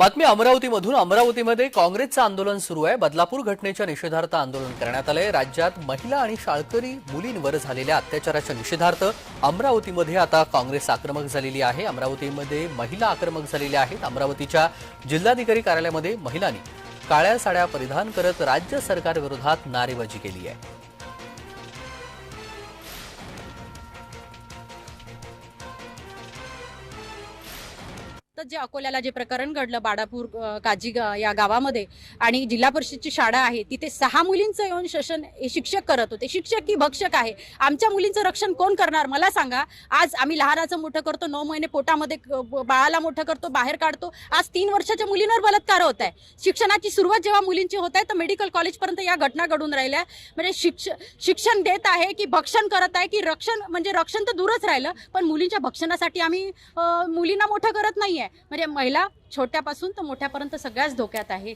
बातमी अमरावतीमधून. अमरावतीमध्ये काँग्रेसचं आंदोलन सुरू आहे. बदलापूर घटनेच्या निषेधार्थ आंदोलन करण्यात आलंय. राज्यात महिला आणि शाळकरी मुलींवर झालेल्या अत्याचाराच्या निषेधार्थ अमरावतीमध्ये आता काँग्रेस आक्रमक झालेली आहे. अमरावतीमध्ये महिला आक्रमक झालेल्या आहेत. अमरावतीच्या जिल्हाधिकारी कार्यालयामध्ये महिलांनी काळ्या साड्या परिधान करत राज्य सरकारविरोधात नारेबाजी केली आहे. तर जे अकोल्याला जे प्रकरण घडलं बाडापूर काजी गा- या गावामध्ये आणि जिल्हा परिषदची शाळा आहे तिथे सहा मुलींचं येऊन शोषण हे शिक्षक करत होते. शिक्षक की भक्षक आहे? आमच्या मुलींचं रक्षण कोण करणार? मला सांगा. आज आम्ही लहानाचं मोठं करतो नऊ महिने पोटामध्ये बाळाला मोठं करतो बाहेर काढतो. आज तीन वर्षाच्या मुलींवर बलात्कार होत आहे. शिक्षणाची सुरुवात जेव्हा मुलींची होत आहे तर मेडिकल कॉलेजपर्यंत या घटना घडून राहिल्या. म्हणजे शिक्ष शिक्षण देत आहे की भक्षण करत आहे की रक्षण म्हणजे रक्षण तर दूरच राहिलं पण मुलींच्या भक्षणासाठी आम्ही मुलींना मोठं करत नाहीये. म्हणजे महिला छोट्यापासून तर मोठ्यापर्यंत सगळ्याच धोक्यात आहे.